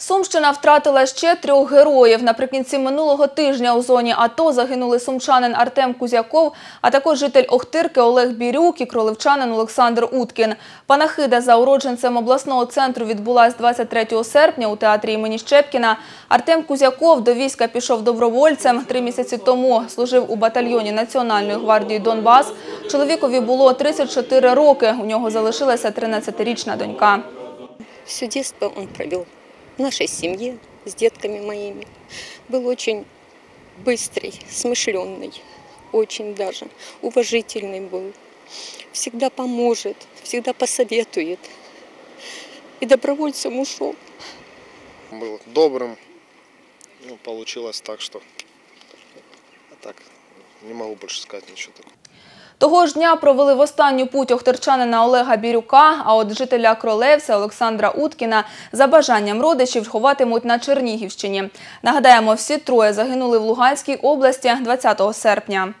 Сумщина втратила ще трьох героїв. Наприкінці минулого тижня у зоні АТО загинули сумчанин Артем Кузяков, а також житель Охтирки Олег Бірюк і кроливчанин Олександр Уткін. Панахида за уродженцем обласного центру відбулась 23 серпня у театрі імені Щепкіна. Артем Кузяков до війська пішов добровольцем. Три місяці тому служив у батальйоні Національної гвардії «Донбас». Чоловікові було 34 роки. У нього залишилася 13-річна донька. Все детство он провел в нашей семье с детками моими. Был очень быстрый, смышленный, очень даже уважительный был. Всегда поможет, всегда посоветует. И добровольцем ушел. был добрым. Ну, получилось так, что... А так, не могу больше сказать ничего такого. Того ж дня провели в останню путь охтерчанина Олега Бірюка, а от жителя Кролевця Олександра Уткіна за бажанням родичів ховатимуть на Чернігівщині. Нагадаємо, всі троє загинули в Луганській області 20 серпня.